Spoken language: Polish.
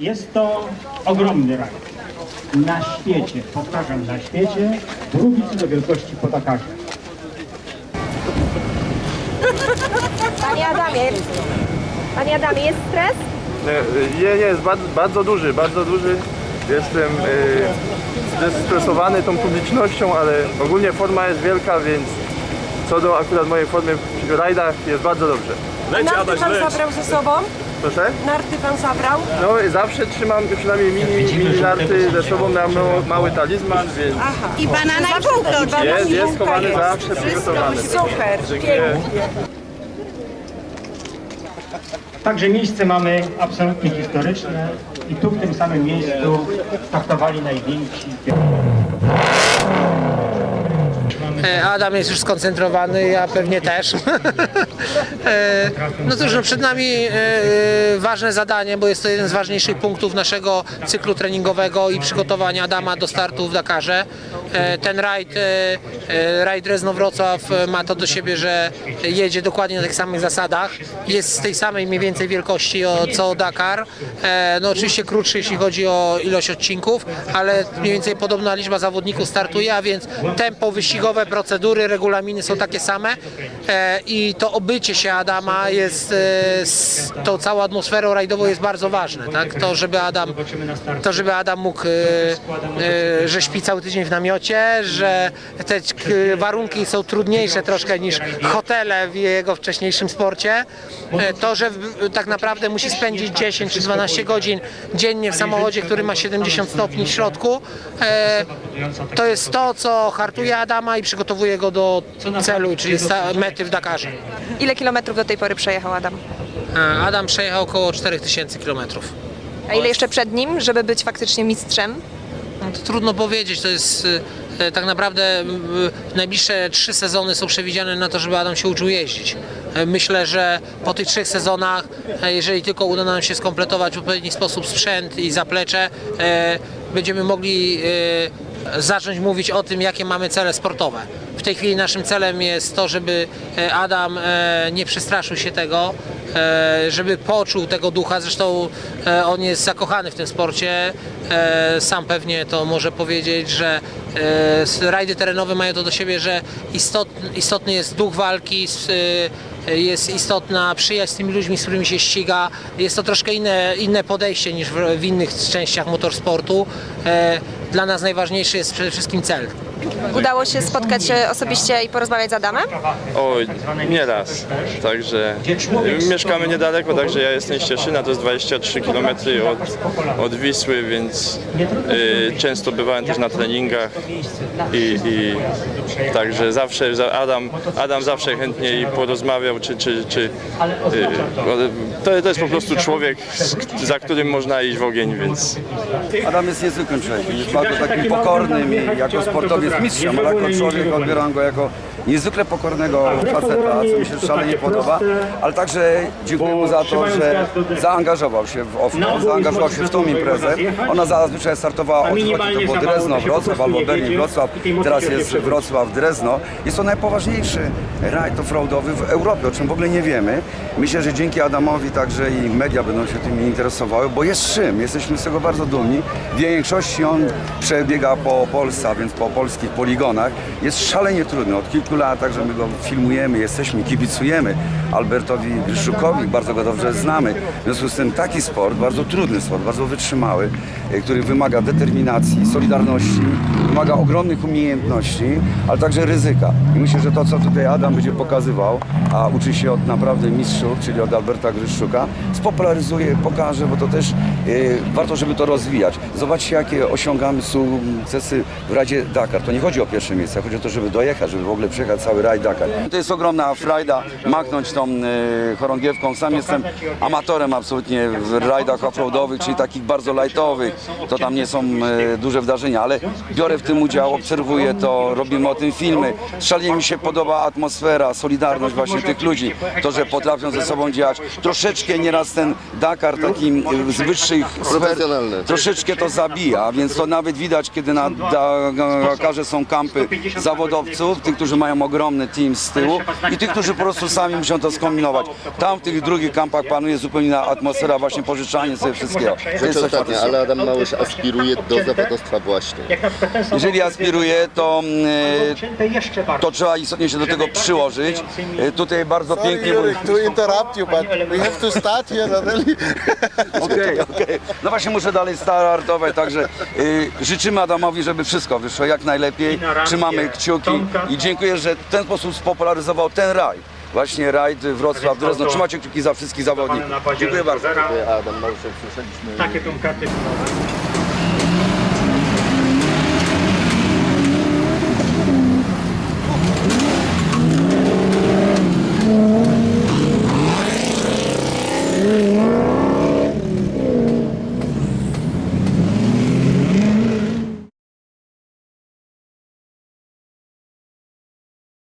Jest to ogromny raj. Na świecie, powtarzam, na świecie, drugi co do wielkości po Dakarze. Panie Adamie, Panie Adamie, jest stres? Nie, nie, jest bardzo, bardzo duży, bardzo duży. Jestem e, zestresowany tą publicznością, ale ogólnie forma jest wielka, więc co do akurat mojej formy w rajdach jest bardzo dobrze. Narty pan zabrał ze sobą? Proszę? Narty pan zabrał? No i zawsze trzymam przynajmniej mini, mini narty ze sobą na mały, mały talizman, więc I banana i bułka. jest, jest schowany zawsze przygotowany. Super, pięknie. Także miejsce mamy absolutnie historyczne i tu w tym samym miejscu startowali najwięksi. E, Adam jest już skoncentrowany, ja pewnie też. E, No cóż, no przed nami e, ważne zadanie, bo jest to jeden z ważniejszych punktów naszego cyklu treningowego i przygotowania Adama do startu w Dakarze. E, Ten rajd, e, e, rajd Drezno-Wrocław e, ma to do siebie, że jedzie dokładnie na tych samych zasadach. Jest z tej samej mniej więcej wielkości co Dakar. No oczywiście krótszy, jeśli chodzi o ilość odcinków, ale mniej więcej podobna liczba zawodników startuje, a więc tempo wyścigowe, procedury, regulaminy są takie same i to obycie się Adama jest, tą całą atmosferą rajdową jest bardzo ważne, tak? To, żeby Adam, to, żeby Adam mógł, śpi cały tydzień w namiocie, że te warunki są trudniejsze troszkę niż hotele w jego wcześniejszym sporcie, e, to, że tak naprawdę musi spędzić 10 czy 12 godzin dziennie w samochodzie, który ma 70 stopni w środku, e, to jest to, co hartuje Adama i przygotowuje go do celu, czyli mety w Dakarze. Ile kilometrów do tej pory przejechał Adam? E, Adam przejechał około 4000 km. A ile jeszcze przed nim, żeby być faktycznie mistrzem? No to trudno powiedzieć, to jest e, tak naprawdę m, najbliższe trzy sezony są przewidziane na to, żeby Adam się uczył jeździć. Myślę, że po tych trzech sezonach, jeżeli tylko uda nam się skompletować w odpowiedni sposób sprzęt i zaplecze, będziemy mogli zacząć mówić o tym, jakie mamy cele sportowe. W tej chwili naszym celem jest to, żeby e, Adam e, nie przestraszył się tego, e, żeby poczuł tego ducha. Zresztą on jest zakochany w tym sporcie. Sam pewnie to może powiedzieć, że rajdy terenowe mają to do siebie, że istotny, jest duch walki, jest istotna przyjaźń z tymi ludźmi, z którymi się ściga. Jest to troszkę inne, inne podejście niż w innych częściach motorsportu. Dla nas najważniejszy jest przede wszystkim cel. Udało się spotkać się osobiście i porozmawiać z Adamem? Oj, nie raz. Także y, mieszkamy niedaleko, także ja jestem z Cieszyna, to jest 23 km od, od Wisły, więc y, często bywałem też na treningach i, i także zawsze za- Adam, Adam zawsze chętnie i porozmawiał, czy, czy, czy y, to, to jest po prostu człowiek, z- za którym można iść w ogień, więc Adam jest niezwykłym człowiekiem, jest bardzo takim pokornym i jako sportowiec mistrzem, ale jako człowiek odbieram go jako niezwykle pokornego faceta, co mi się szalenie podoba, ale także dziękuję mu za to, że zaangażował się w zaangażował się w tą imprezę. Ona zazwyczaj startowała od to było Drezno, Wrocław albo Berlin, Wrocław, teraz jest Wrocław, Drezno. Jest to najpoważniejszy rajd offroadowy w Europie, o czym w ogóle nie wiemy. Myślę, że dzięki Adamowi także i media będą się tym interesowały, bo jest czym, jesteśmy z tego bardzo dumni. W większości on przebiega po Polsce, a więc po polskich poligonach. Jest szalenie trudny, od kilku lat także my go filmujemy, jesteśmy, kibicujemy Albertowi Gryszukowi, bardzo go dobrze znamy. W związku z tym taki sport, bardzo trudny sport, bardzo wytrzymały, e, który wymaga determinacji, solidarności, wymaga ogromnych umiejętności, ale także ryzyka. I myślę, że to, co tutaj Adam będzie pokazywał, a uczy się od naprawdę mistrzów, czyli od Alberta Gryszuka, spopularyzuje, pokaże, bo to też e, warto, żeby to rozwijać. Zobaczcie, jakie osiągamy sukcesy w Radzie Dakar. To nie chodzi o pierwsze miejsce, chodzi o to, żeby dojechać, żeby w ogóle przejechać cały rajd Dakar. To jest ogromna frajda machnąć tą e, chorągiewką. Sam jestem amatorem absolutnie w rajdach offroadowych, czyli takich bardzo lightowych. To tam nie są e, duże wydarzenia, ale biorę w tym udział, obserwuję to, robimy o tym filmy. Szalenie mi się podoba atmosfera, solidarność właśnie tych ludzi. To, że potrafią ze sobą działać. Troszeczkę nieraz ten Dakar taki e, z wyższych sfer troszeczkę to zabija, więc to nawet widać, kiedy na Dakarze są kampy zawodowców, tych, którzy mają mają ogromny team z tyłu i tych, którzy po prostu sami muszą to skombinować. Tam w tych drugich kampach panuje zupełnie inna atmosfera, właśnie pożyczanie sobie wszystkiego. To Rzecz coś ostatnia, ale Adam Małysz aspiruje do zawodowstwa właśnie. Jeżeli aspiruje, to, mm, to trzeba istotnie się do tego przyłożyć. E, Tutaj bardzo pięknie... to interrupt you, but we have to start here, really. Okej, okej. No właśnie muszę dalej startować, także y, życzymy Adamowi, żeby wszystko wyszło jak najlepiej. Trzymamy kciuki i dziękuję, że w ten sposób spopularyzował ten rajd. Właśnie rajd Wrocław Drezno. Trzymajcie kciuki za wszystkich zawodników. Dziękuję bardzo. Adam Małysz, jak słyszeliśmy, Takie tą karty.